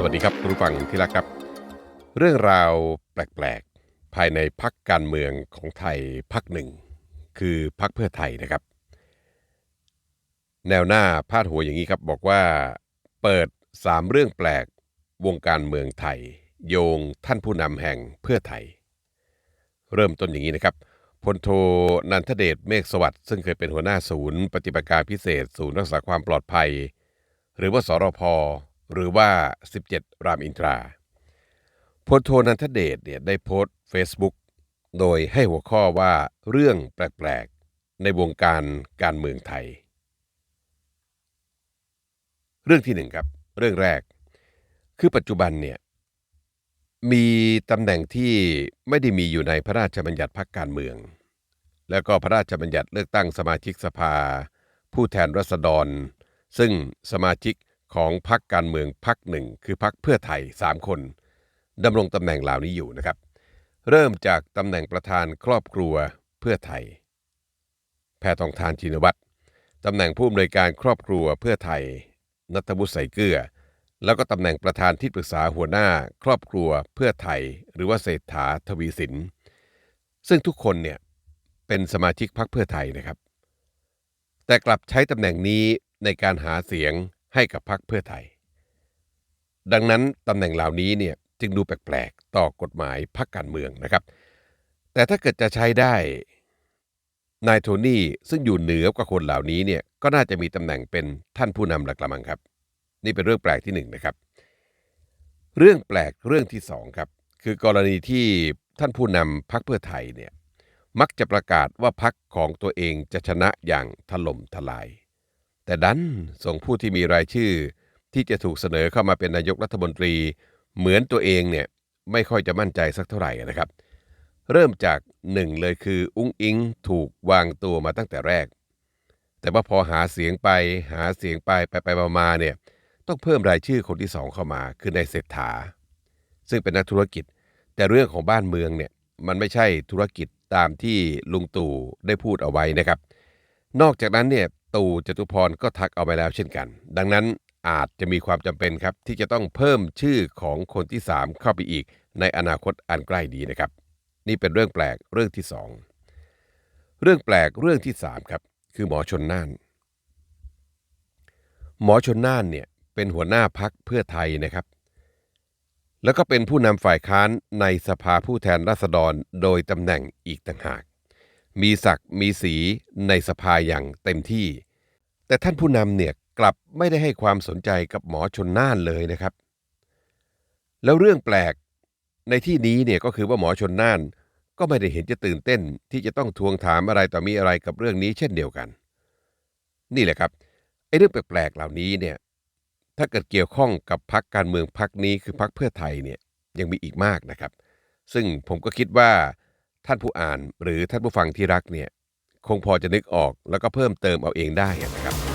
สวัสดีครับคุณผู้ฟังที่รักครับ เรื่องราวแปลกๆ ภายในพักการเมืองของไทยพักหนึ่ง คือพักเพื่อไทยนะครับ แนวหน้าพาดหัวอย่างนี้ครับบอกว่า เปิด 3 เรื่องแปลกวงการเมืองไทย โยงท่านผู้นำแห่งเพื่อไทย เริ่มต้นอย่างนี้นะครับพลโทนันทเดชเมฆสวัสดิ์ซึ่งเคยเป็นหัวหน้าศูนย์ ปฏิบัติการพิเศษ ศูนย์รักษาความปลอดภัย หรือว่าสรพ หรือว่า 17 รามอินทราพลโทนันทเดชเนี่ยได้โพสต์ Facebook โดยให้หัวข้อว่าเรื่องแปลกๆ ในวงการการเมืองไทย เรื่องที่หนึ่งครับ เรื่องแรก คือปัจจุบันเนี่ยมีตำแหน่งที่ไม่ได้มีอยู่ในพระราชบัญญัติพรรคการเมือง แล้วก็พระราชบัญญัติเลือกตั้งสมาชิกสภา ผู้แทนราษฎร ซึ่งสมาชิก ของพรรคการเมืองพรรคหนึ่ง คือพรรคเพื่อไทย 3 คนดำรงตำแหน่งเหล่านี้อยู่นะครับ เริ่มจากตำแหน่งประธานครอบครัวเพื่อไทย แพทองทานชินวัตรตำแหน่งผู้อำนวยการครอบครัวเพื่อไทย นัทวุฒิใสเกลือ แล้วก็ตำแหน่งประธานที่ปรึกษาหัวหน้า ครอบครัวเพื่อไทย หรือว่าเศรษฐาทวีสิน ซึ่งทุกคนเนี่ยเป็นสมาชิกพรรคเพื่อไทยนะครับ แต่กลับใช้ตำแหน่งนี้ในการหาเสียง ให้กับพรรคเพื่อไทย ดังนั้นตำแหน่งเหล่านี้เนี่ยจึงดูแปลกๆต่อกฎหมายพรรคการเมืองนะครับ แต่ถ้าเกิดจะใช้ได้นายโทนี่ซึ่งอยู่เหนือกว่าคนเหล่านี้เนี่ยก็น่าจะมีตำแหน่งเป็นท่านผู้นำหลักละมังครับ นี่เป็นเรื่องแปลกที่หนึ่งนะครับ เรื่องแปลกเรื่องที่สองครับคือกรณีที่ท่านผู้นำพรรคเพื่อไทยเนี่ยมักจะประกาศว่าพรรคของตัวเองจะชนะอย่างถล่มทลาย แต่ดันส่งผู้ที่มีรายชื่อ ที่จะถูกเสนอเข้ามาเป็นนายกรัฐมนตรี เหมือนตัวเองเนี่ยไม่ค่อยจะมั่นใจสักเท่าไหร่นะครับ เริ่มจากหนึ่งเลยคืออุ้งอิงถูกวางตัวมาตั้งแต่แรก แต่ว่าพอหาเสียงไปหาเสียงไปไปไปมาเนี่ยต้องเพิ่มรายชื่อคนที่สองเข้ามาคือนายเศรษฐา ซึ่งเป็นนักธุรกิจ แต่เรื่องของบ้านเมืองเนี่ยมันไม่ใช่ธุรกิจตามที่ลุงตู่ได้พูดเอาไว้นะครับ นอกจากนั้นเนี่ย ตู่จตุพรก็ทักเอาไปแล้วเช่นกัน ดังนั้นอาจจะมีความจำเป็นครับ ที่จะต้องเพิ่มชื่อของคนที่ 3 เข้าไปอีก ในอนาคตอันใกล้นี้นะครับ นี่เป็นเรื่องแปลกเรื่องที่ 2 เรื่องแปลกเรื่องที่ 3 ครับ คือหมอชนน่าน หมอชนน่านเนี่ยเป็นหัวหน้าพักเพื่อไทยนะครับ แล้วก็เป็นผู้นำฝ่ายค้านในสภาผู้แทนราษฎรโดยตำแหน่งอีกต่างหาก มีศักดิ์มีสีในสภาอย่างเต็มที่ แต่ท่านผู้นำเนี่ยกลับไม่ได้ให้ความสนใจกับหมอชนน่านเลยนะครับ แล้วเรื่องแปลกในที่นี้เนี่ยก็คือว่าหมอชนน่านก็ไม่ได้เห็นจะตื่นเต้นที่จะต้องทวงถามอะไรต่อมีอะไรกับเรื่องนี้เช่นเดียวกัน นี่แหละครับไอ้เรื่องแปลกๆเหล่านี้เนี่ยถ้าเกิดเกี่ยวข้องกับพักการเมืองพักนี้คือพักเพื่อไทยเนี่ยยังมีอีกมากนะครับ ซึ่งผมก็คิดว่า ท่านผู้อ่านหรือท่านผู้ฟังที่รักเนี่ยคงพอจะนึกออกแล้วก็เพิ่มเติมเอาเองได้นะครับ